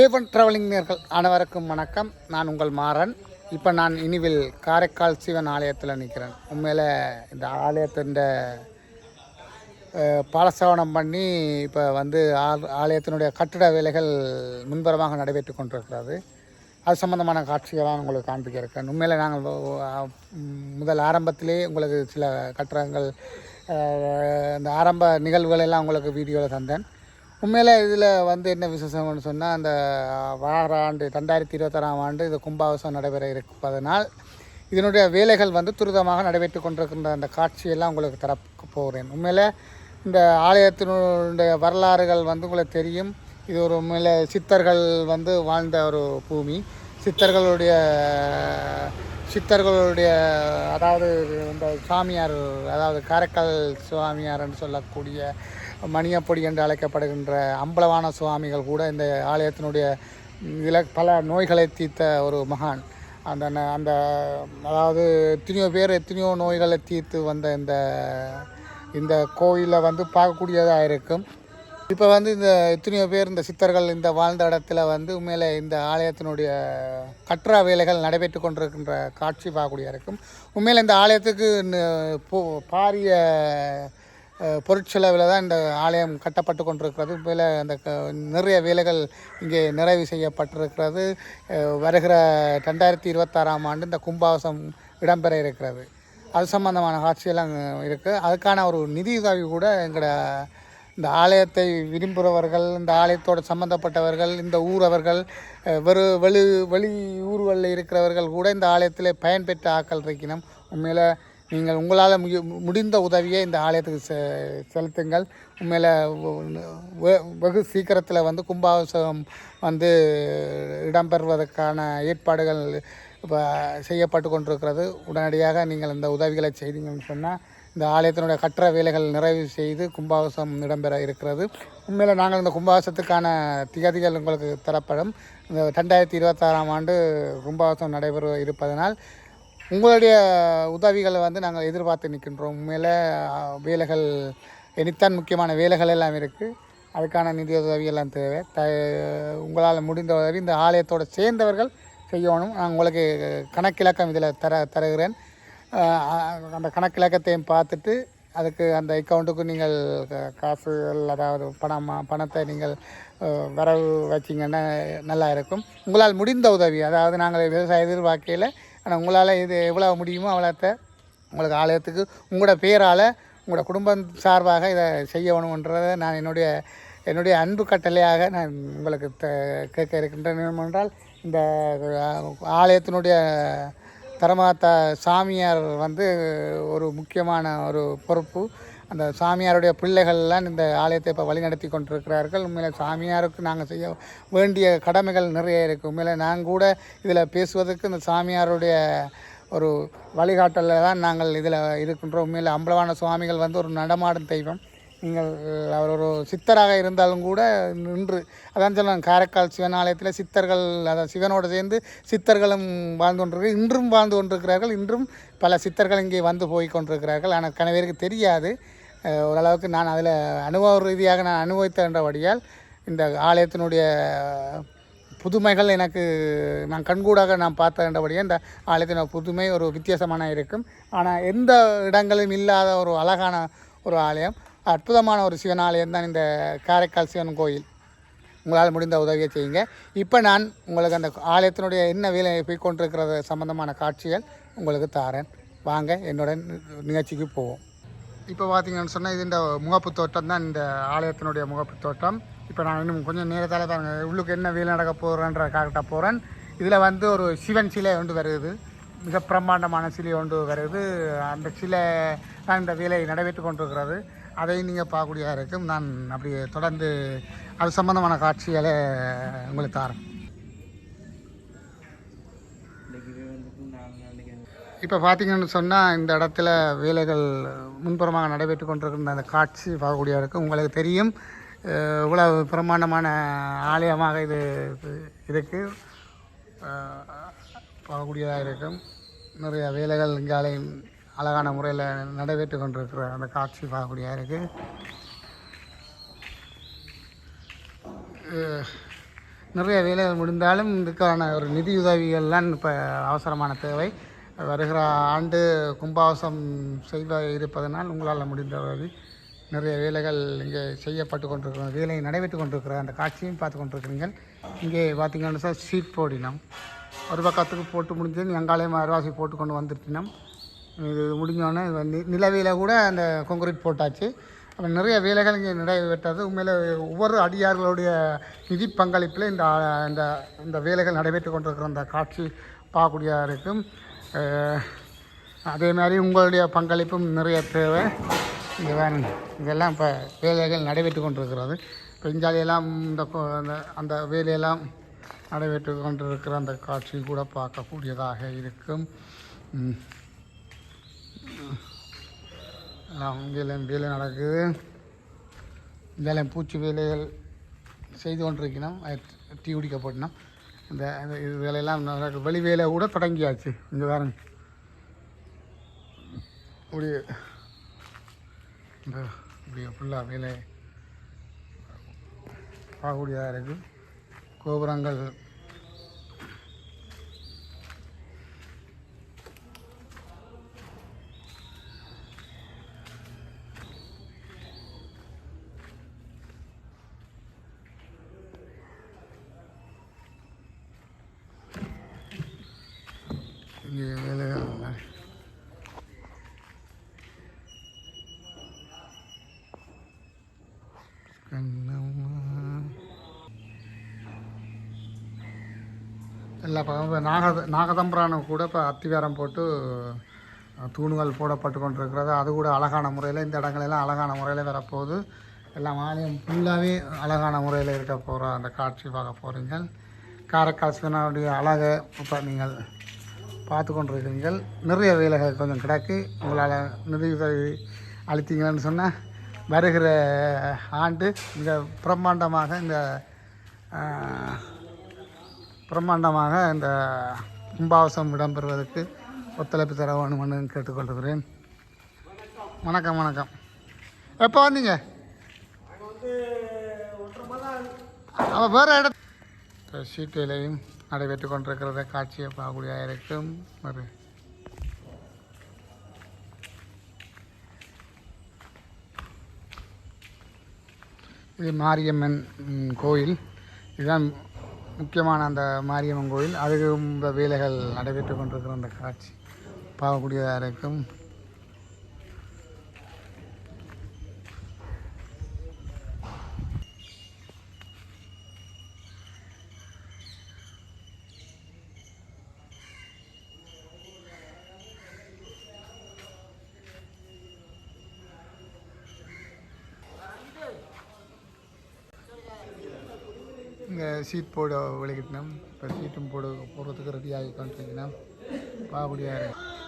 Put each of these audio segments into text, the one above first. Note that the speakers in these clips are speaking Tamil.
ஏவன் ட்ராவலிங் நேர்கள் அனைவருக்கும் வணக்கம். நான் உங்கள் மாறன். இப்போ நான் இனிவில் காரைக்கால் சிவன் ஆலயத்தில் நிற்கிறேன் உண்மையில் இந்த ஆலயத்தின் பாலசவனம் பண்ணி இப்போ வந்து ஆல் ஆலயத்தினுடைய கட்டிட வேலைகள் முன்புறமாக நடைபெற்று கொண்டிருக்கிறது. அது சம்மந்தமான காட்சிகளை நான் உங்களுக்கு காண்பிக்க இருக்கேன் உண்மையில் நாங்கள் முதல் ஆரம்பத்திலே உங்களுக்கு சில கட்டிடங்கள் இந்த ஆரம்ப நிகழ்வுகள் எல்லாம் உங்களுக்கு வீடியோவில் தந்தேன். உண்மையில் இதில் வந்து என்ன விசேஷம்னு சொன்னால் அந்த வார ஆண்டு ரெண்டாயிரத்தி இருபத்தாறாம் ஆண்டு இது கும்பாவசம் நடைபெற இருப்பதனால் இதனுடைய வேலைகள் வந்து துரிதமாக நடைபெற்று கொண்டிருக்கின்ற அந்த காட்சியெல்லாம் உங்களுக்கு தர போகிறேன் உண்மையில் இந்த ஆலயத்தினுடைய வரலாறுகள் வந்து உங்களுக்கு தெரியும். இது ஒரு உண்மையில் சித்தர்கள் வந்து வாழ்ந்த ஒரு பூமி. சித்தர்களுடைய சித்தர்களுடைய அதாவது இந்த சாமியார் அதாவது காரைக்கால் சுவாமியார்னு சொல்லக்கூடிய மணியப்பொடி என்று அழைக்கப்படுகின்ற அம்பலவான சுவாமிகள் கூட இந்த ஆலயத்தினுடைய இதில் பல நோய்களை தீர்த்த ஒரு மகான். அந்த ந- அந்த அதாவது எத்தனையோ பேர் எத்தனையோ நோய்களை தீர்த்து வந்த இந்த இந்த கோயிலை வந்து பார்க்கக்கூடியதாக இருக்கும். இப்போ வந்து இந்த எத்தனையோ பேர் இந்த சித்தர்கள் இந்த வாழ்ந்த இடத்துல வந்து உண்மையில இந்த ஆலயத்தினுடைய கற்றா வேலைகள் நடைபெற்று கொண்டிருக்கின்ற காட்சி பார்க்கக்கூடிய இருக்கும். உண்மையில் இந்த ஆலயத்துக்கு போ- பாரிய பொருட்செலவில் தான் இந்த ஆலயம் கட்டப்பட்டு கொண்டிருக்கிறது. மேலே அந்த க- நிறைய வேலைகள் இங்கே நிறைவு செய்யப்பட்டிருக்கிறது. வருகிற ரெண்டாயிரத்தி இருபத்தாறாம் ஆண்டு இந்த கும்பாவசம் இடம்பெற இருக்கிறது. அது சம்பந்தமான காட்சியெல்லாம் இருக்குது அதுக்கான ஒரு நிதியுதவி கூட எங்களோட இந்த ஆலயத்தை விரும்புகிறவர்கள் இந்த ஆலயத்தோடு சம்பந்தப்பட்டவர்கள் இந்த ஊரவர்கள் வெறு வெளி வெளி ஊர்களில் இருக்கிறவர்கள் கூட இந்த ஆலயத்தில் பயன்பெற்ற ஆக்கள் இருக்கணும். உண்மையில் நீங்கள் உங்களால் மு- முடிந்த உதவியை இந்த ஆலயத்துக்கு செ செலுத்துங்கள். உண்மையில் வெ- வெகு சீக்கிரத்தில் வந்து கும்பாபிஷேகம் வந்து இடம்பெறுவதற்கான ஏற்பாடுகள் இப்போ செய்யப்பட்டு கொண்டிருக்கிறது. உடனடியாக நீங்கள் இந்த உதவிகளை செய்தீங்கன்னு சொன்னால் இந்த ஆலயத்தினுடைய கற்ற வேலைகள் நிறைவு செய்து கும்பாபிஷேகம் இடம்பெற இருக்கிறது. உண்மையில் நாங்கள் இந்த கும்பாபிஷத்துக்கான திகதிகள் உங்களுக்கு தரப்படும். இந்த ரெண்டாயிரத்தி இருபத்தாறாம் ஆண்டு கும்பாபிஷேகம் நடைபெற இருப்பதனால் உங்களுடைய உதவிகளை வந்து நாங்கள் எதிர்பார்த்து நிற்கின்றோம். உண்மையில் வேலைகள் இனித்தான் முக்கியமான வேலைகள் எல்லாம் இருக்குது அதுக்கான நிதி உதவியெல்லாம் தேவை. த உங்களால் முடிந்த உதவி இந்த ஆலயத்தோடு சேர்ந்தவர்கள் செய்யணும். நான் உங்களுக்கு கணக்கிலக்கம் இதில் தர தருகிறேன். அந்த கணக்கிலக்கத்தையும் பார்த்துட்டு அதுக்கு அந்த அக்கௌண்ட்டுக்கு நீங்கள் காசு காசுகள் அதாவது பணமாக பணத்தை நீங்கள் வரவு வச்சிங்கன்னா நல்லா இருக்கும். உங்களால் முடிந்த உதவி அதாவது நாங்கள் விவசாய எதிர்பார்க்கையில் ஆனால் உங்களால் இது எவ்வளோ முடியுமோ அவ்வளோத்த உங்களுக்கு ஆலயத்துக்கு உங்களோட பேரால் உங்களோட குடும்பம் சார்பாக இதை செய்யணுன்றதை நான் என்னுடைய என்னுடைய அன்பு கட்டளையாக நான் உங்களுக்கு த கேட்க இருக்கின்றேன். என்றால் இந்த ஆலயத்தினுடைய தரமாத்தா சாமியார் வந்து ஒரு முக்கியமான ஒரு பொறுப்பு. அந்த சாமியாருடைய பிள்ளைகள்லாம் இந்த ஆலயத்தை இப்போ வழிநடத்தி கொண்டிருக்கிறார்கள். உண்மையில் சாமியாருக்கு நாங்கள் செய்ய வேண்டிய கடமைகள் நிறைய இருக்குது உண்மையில் நாங்கள் கூட இதில் பேசுவதற்கு இந்த சாமியாருடைய ஒரு வழிகாட்டலில் தான் நாங்கள் இதில் இருக்கின்றோம். உண்மையில் அம்பலவான சுவாமிகள் வந்து ஒரு நடமாடும் தெய்வம். நீங்கள் அவர் ஒரு சித்தராக இருந்தாலும் கூட நின்று அதான் சொல்லலாம் காரைக்கால் சிவன் ஆலயத்தில் சித்தர்கள் அதான் சிவனோடு சேர்ந்து சித்தர்களும் வாழ்ந்து கொண்டிருக்கு இன்றும் வாழ்ந்து கொண்டிருக்கிறார்கள். இன்றும் பல சித்தர்கள் இங்கே வந்து போய் கொண்டிருக்கிறார்கள். ஆனால் கணவருக்கு தெரியாது. ஓரளவுக்கு நான் அதில் அனுபவ ரீதியாக நான் அனுபவித்தன்றபடியால் இந்த ஆலயத்தினுடைய புதுமைகள் எனக்கு நான் கண்கூடாக நான் பார்த்தன்றபடியே இந்த ஆலயத்தின புதுமை ஒரு வித்தியாசமான இருக்கும். ஆனால் எந்த இடங்களிலும் இல்லாத ஒரு அழகான ஒரு ஆலயம் அற்புதமான ஒரு சிவன் ஆலயம் தான் இந்த காரைக்கால் சிவன் கோயில். உங்களால் முடிந்த உதவியை செய்யுங்க. இப்போ நான் உங்களுக்கு அந்த ஆலயத்தினுடைய என்ன வேலை போய் கொண்டிருக்கிறது சம்பந்தமான காட்சிகள் உங்களுக்கு தாரேன். வாங்க என்னுடன் நிகழ்ச்சிக்கு போவோம். இப்போ பார்த்தீங்கன்னு சொன்னால் இது இந்த முகப்பு தோட்டம் தான் இந்த ஆலயத்தினுடைய முகப்பு தோட்டம் இப்போ நான் இன்னும் கொஞ்சம் நேரத்தால் பாருங்க உள்ளுக்கு என்ன வேலை நடக்க போகிறேன்ற காட்ட போகிறேன் இதில் வந்து ஒரு சிவன் சிலை ஒன்று வருது. மிக பிரம்மாண்டமான சிலை ஒன்று வருது. அந்த சிலை தான் இந்த வேலை நடைபெற்று கொண்டிருக்கிறது. அதையும் நீங்கள் பார்க்கக்கூடியதாக இருக்கும் நான் அப்படியே தொடர்ந்து அது சம்பந்தமான காட்சிகளை உங்களுக்கு தரேன். இப்போ பார்த்தீங்கன்னு சொன்னால் இந்த இடத்துல வேலைகள் முன்புறமாக நடைபெற்று கொண்டிருக்கின்ற அந்த காட்சி பார்க்கக்கூடிய இருக்குது உங்களுக்கு தெரியும். இவ்வளவு பிரம்மாண்டமான ஆலயமாக இது இருக்குது பார்க்கக்கூடியதாக இருக்கும். நிறைய வேலைகள் இங்காலையும் அழகான முறையில் நடைபெற்று கொண்டிருக்கிற அந்த காட்சி பார்க்கக்கூடியதாக இருக்குது நிறைய வேலைகள் முடிந்தாலும் இதுக்கான ஒரு நிதியுதவிகள்லாம் இப்போ அவசரமான தேவை. வருகிற ஆண்டு கும்பாவசம் செய்த இருப்பதனால் உங்களால் முடிந்த நிறைய வேலைகள் இங்கே செய்யப்பட்டு கொண்டிருக்கிறோம் வேலை நடைபெற்று கொண்டிருக்கிற அந்த காட்சியும் பார்த்து கொண்டிருக்கிறீங்க இங்கே பார்த்தீங்கன்னா சார் சீட் போடினோம். ஒரு பக்கத்துக்கு போட்டு முடிஞ்சது எங்காலையும் அருவாசி போட்டு கொண்டு வந்துருட்டினோம் இது முடிஞ்சோடனே நிலவையில் கூட அந்த கொங்கிரீட் போட்டாச்சு. அப்போ நிறைய வேலைகள் இங்கே நடைபெற்றது. உண்மையில் ஒவ்வொரு அடியார்களுடைய நிதி பங்களிப்பில் இந்த இந்த இந்த வேலைகள் நடைபெற்று கொண்டிருக்கிற அந்த காட்சி பார்க்கக்கூடியதாக இருக்கும். அதே மாதிரி உங்களுடைய பங்களிப்பும் நிறைய தேவை. இதுதான் இதெல்லாம் இப்போ வேலைகள் நடைபெற்று கொண்டிருக்கிறது. பெஞ்சாலியெல்லாம் இந்த அந்த வேலையெல்லாம் நடைபெற்று கொண்டிருக்கிற அந்த காட்சி கூட பார்க்கக்கூடியதாக இருக்கும். இங்கெல்லாம் எல்லாம் வேலை நடக்குது. இதெல்லாம் பூச்சி வேலைகள் செய்து கொண்டிருக்கணும். டீ குடிக்கப்படணும். இந்த இந்த இது வேலையெல்லாம் வெளி வேலை கூட தொடங்கியாச்சு. இங்கே பாருங்க. இப்படி இந்த இப்படி ஃபுல்லாக வேலை பார்க்கக்கூடியதாக இருக்குது கோபுரங்கள் இங்கே வேலைகள் நட- கண்ணம்மா. எல்லா நாக நாகதம்பிரானம் கூட இப்போ அத்திவாரம் போட்டு தூணுகள் தூண்கள் போடப்பட்டு கொண்டிருக்கிறது. அது கூட அழகான முறையில் இந்த இடங்களெல்லாம் அழகான முறையில் வரப்போகுது. எல்லாம் ஆலயம் ஃபுல்லாகவே அழகான முறையில் இருக்க போகிற அந்த காட்சி பார்க்க போகிறீங்க காரைக்கால் சிவனுடைய அழகை இப்போ நீங்கள் பார்த்து கொண்டிருக்கிறீர்கள் நிறைய வேலைகள் கொஞ்சம் கிடக்கு. உங்களால் நிதியுதவி அளித்தீங்கன்னு சொன்னால் வருகிற ஆண்டு இந்த பிரம்மாண்டமாக இந்த பிரம்மாண்டமாக இந்த கும்பாவசம் இடம்பெறுவதற்கு ஒத்துழைப்பு தர வேணும்னு கேட்டுக்கொள்கிறேன். வணக்கம் வணக்கம். எப்போ வந்தீங்க? அவள் வேறு இடம் சீட்டு வேலையும் நடைபெற்று கொண்டிருக்கிறத காட்சியை பார்க்கக்கூடியதாக இருக்கும் ஒரு இது மாரியம்மன் கோயில். இதுதான் முக்கியமான அந்த மாரியம்மன் கோயில். அதுக்கு இந்த வேலைகள் நடைபெற்று கொண்டிருக்கிற அந்த காட்சி. பார்க்கக்கூடியதாக இருக்கும் இங்கே சீட் போட வெளிக்கிட்டோம் இப்போ சீட்டும் போட போடுறதுக்கு ரெடி ஆகி கொண்டிருக்கணும்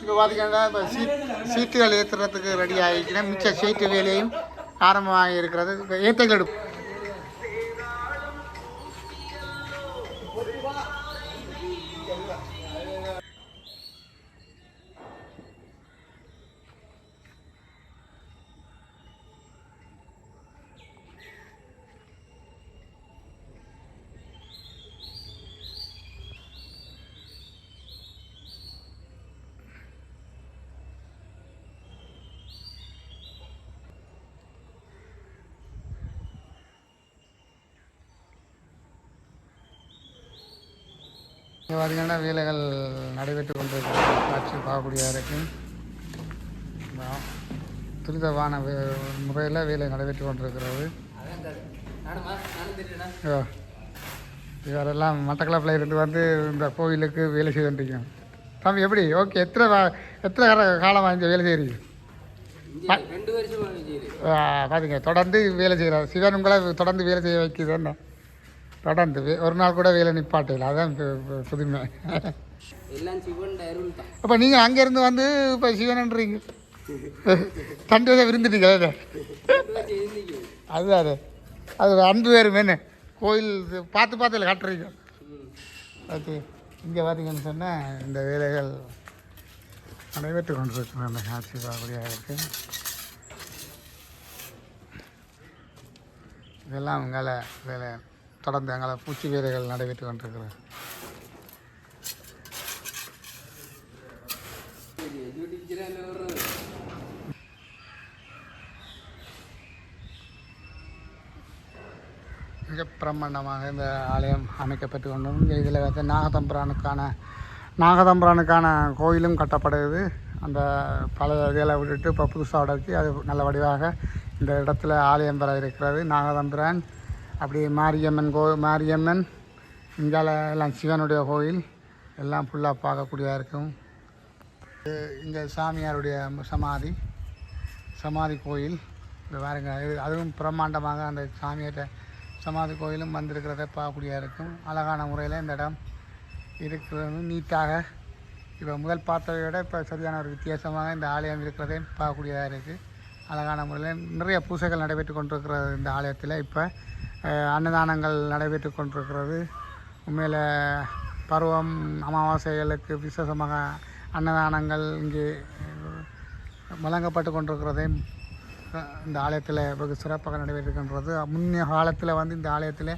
இப்போ பார்த்தீங்கன்னா இப்போ சீட் சீட்டுகள் ஏற்றுறதுக்கு ரெடி ஆகிக்கணும் மிச்ச சீட்டு வேலையும் ஆரம்பமாக இருக்கிறது. இப்போ ஏற்றங்கள் இங்கே பார்த்தீங்கன்னா வேலைகள் நடைபெற்று கொண்டிருக்கிற காட்சி பார்க்கக்கூடியதாக இருக்கும் இந்த துரிதமான முறையில் வேலை நடைபெற்று கொண்டிருக்கிறது. இவரெல்லாம் மட்டக்களப்பில் இருந்து வந்து இந்த கோயிலுக்கு வேலை செய்து கொண்டிருக்கோம் தம்பி எப்படி? ஓகே. எத்தனை எத்தனை கால- காலமாக இந்த வேலை செய்கிறீங்க ரெண்டு பார்த்துங்க தொடர்ந்து வேலை செய்கிறார் சிவன் உங்களை தொடர்ந்து வேலை செய்ய வைக்குது என்ன? தொடர்ந்து ஒரு நாள் கூட வேலை நிப்பாட்டில். அதான் புதுமை. அப்போ நீங்கள் அங்கேருந்து வந்து இப்போ சிவனன்றீங்க. தண்டு விருந்துட்டீங்க அதான்? அதுதான். அது அது அன்பு வேறு என்ன? கோயில் பார்த்து பார்த்து காட்டுறீங்க. ஓகே இங்கே பார்த்தீங்கன்னு சொன்னால் இந்த வேலைகள் நடைபெற்று கொண்டிருக்கிற அந்த காட்சி பார்க்கக்கூடியாக இருக்கு. இதெல்லாம் உங்களை வேலை. தொடர்ந்து எங்களை பூச்சி வேலைகள் நடைபெற்று கொண்டிருக்கிறது மிக பிரம்மாண்டமாக இந்த ஆலயம் அமைக்கப்பட்டு கொண்டும் இதில் வந்து நாகதம்புரானுக்கான நாகதம்புரானுக்கான கோயிலும் கட்டப்படுது அந்த பல இதில் விட்டுட்டு இப்போ புதுசாக உடச்சி அது நல்ல வடிவாக இந்த இடத்துல ஆலயம் பெற இருக்கிறது. நாகதம்புரான் அப்படி மாரியம்மன் கோ மாரியம்மன் இங்கால எல்லாம் சிவனுடைய கோயில் எல்லாம் ஃபுல்லாக பார்க்கக்கூடியதாக இருக்கும். இங்கே சாமியாருடைய சமாதி சமாதி கோயில். இப்போ பாருங்க இது அதுவும் பிரம்மாண்டமாக அந்த சாமியார்ட்ட சமாதி கோயிலும் வந்திருக்கிறத பார்க்கக்கூடியதாக இருக்கும். அழகான முறையில் இந்த இடம் இருக்கிறது. நீட்டாக இப்போ முதல் பார்த்ததை விட இப்போ சரியான ஒரு வித்தியாசமாக இந்த ஆலயம் இருக்கிறதே பார்க்கக்கூடியதாக இருக்குது அழகான முறையில் நிறைய பூசைகள் நடைபெற்று கொண்டிருக்கிறது இந்த ஆலயத்தில். இப்போ அன்னதானங்கள் நடைபெற்று கொண்டிருக்கிறது. உண்மையில் பருவம் அமாவாசைகளுக்கு விசேஷமாக அன்னதானங்கள் இங்கே வழங்கப்பட்டு கொண்டிருக்கிறதே இந்த ஆலயத்தில் வெகு சிறப்பாக நடைபெற்றிருக்கின்றது. முன்னைய காலத்தில் வந்து இந்த ஆலயத்தில்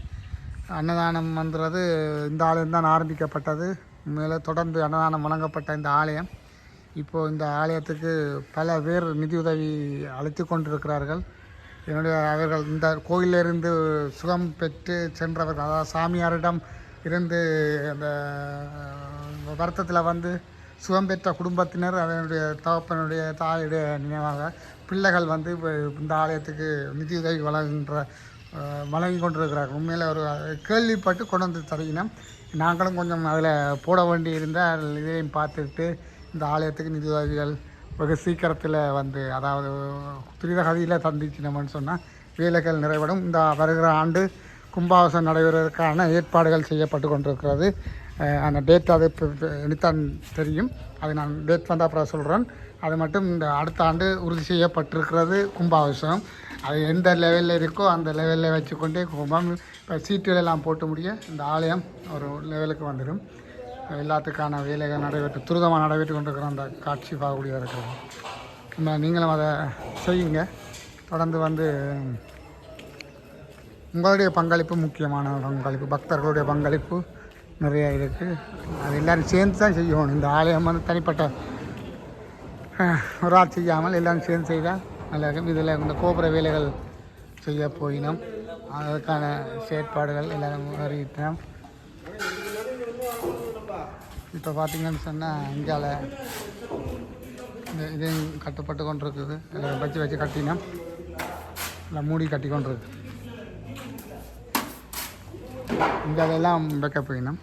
அன்னதானம் வந்துறது இந்த ஆலயம் தான் ஆரம்பிக்கப்பட்டது. மேலே தொடர்ந்து அன்னதானம் வழங்கப்பட்ட இந்த ஆலயம். இப்போது இந்த ஆலயத்துக்கு பல பேர் நிதியுதவி அளித்து கொண்டிருக்கிறார்கள். என்னுடைய அவர்கள் இந்த கோயிலிருந்து சுகம் பெற்று சென்றவர்கள் அதாவது சாமியாரிடம் இருந்து அந்த வருத்தத்தில் வந்து சுகம் பெற்ற குடும்பத்தினர் அதனுடைய தகப்பனுடைய தாயுடைய நினைவாக பிள்ளைகள் வந்து இப்போ இந்த ஆலயத்துக்கு நிதியுதவி வழங்குகின்ற வழங்கி கொண்டிருக்கிறார்கள். உண்மையில் ஒரு கேள்விப்பட்டு கொண்டு வந்து தருகினோம் நாங்களும் கொஞ்சம் அதில் போட வேண்டி இருந்தால் இதையும் பார்த்துட்டு இந்த ஆலயத்துக்கு நிதியுதவிகள் வெகு சீக்கிரத்தில் வந்து அதாவது துரிதகதியில் சந்திச்சினோம்னு சொன்னால் வேலைகள் நிறைவடும் இந்த வருகிற ஆண்டு கும்பாபிஷேகம் நடைபெறுவதற்கான ஏற்பாடுகள் செய்யப்பட்டு கொண்டிருக்கிறது. அந்த டேட் அது இப்போ இனித்தான் தெரியும். அது நான் டேட் வந்த அப்புறம் சொல்கிறேன் அது மட்டும் இந்த அடுத்த ஆண்டு உறுதி செய்யப்பட்டிருக்கிறது கும்பாபிஷேகம். அது எந்த லெவலில் இருக்கோ அந்த லெவலில் வச்சுக்கொண்டே கும்பம் இப்போ சீட்டுகள் எல்லாம் போட்டு முடிய இந்த ஆலயம் ஒரு லெவலுக்கு வந்துடும். எல்லாத்துக்கான வேலைகள் நடைபெற்று துரிதமாக நடைபெற்று கொண்டிருக்கிற அந்த காட்சி பார்க்கக்கூடியதாக இருக்கிறது. நம்ம நீங்களும் அதை செய்யுங்க. தொடர்ந்து வந்து உங்களுடைய பங்களிப்பு முக்கியமான பங்களிப்பு பக்தர்களுடைய பங்களிப்பு நிறையா இருக்குது அது எல்லோரும் சேர்ந்து தான் செய்யணும். இந்த ஆலயம் வந்து தனிப்பட்ட ஒரு ஆள் செய்யாமல் எல்லோரும் சேர்ந்து செய்தால் நல்லா இருக்கும். இதில் இந்த கோபுர வேலைகள் செய்ய போயினோம். அதற்கான செயற்பாடுகள் எல்லாரும் அறிவித்தோம். இப்போ பார்த்தீங்கன்னு சொன்னால் இங்கால இந்த இதையும் கட்டப்பட்டு கொண்டு இருக்குது எல்லாம் வச்சு வச்சு கட்டினோம். இல்லை மூடி கட்டி கொண்டு இருக்குது இங்கே வைக்க போயினோம்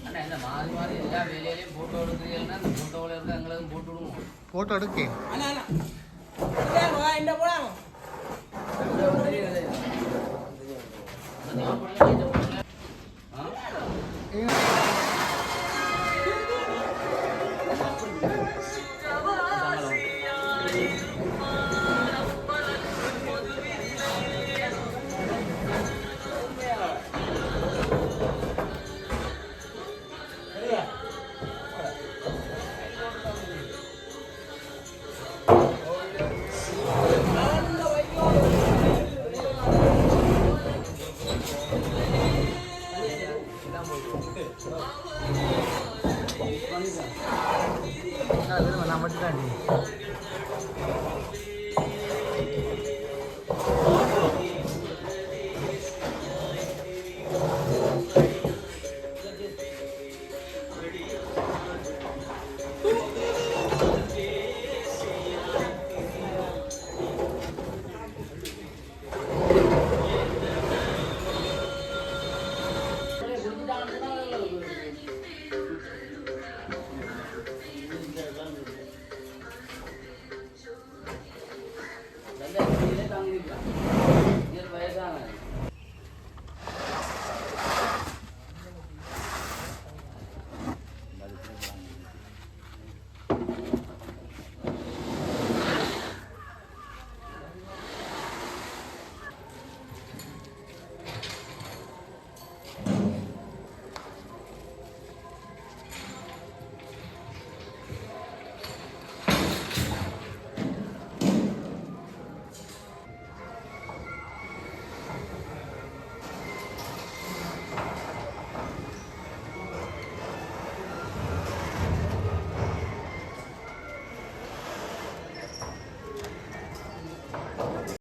அண்ணா இந்த மாறி மாறி எல்லா வேலையிலையும் போட்டோ எடுக்கிறீங்கன்னா அந்த போட்டோவில் இருக்க எங்களுக்கு போட்டு விடுவோம் ஃபோட்டோ எடுக்கே நான் மட்டும் தான்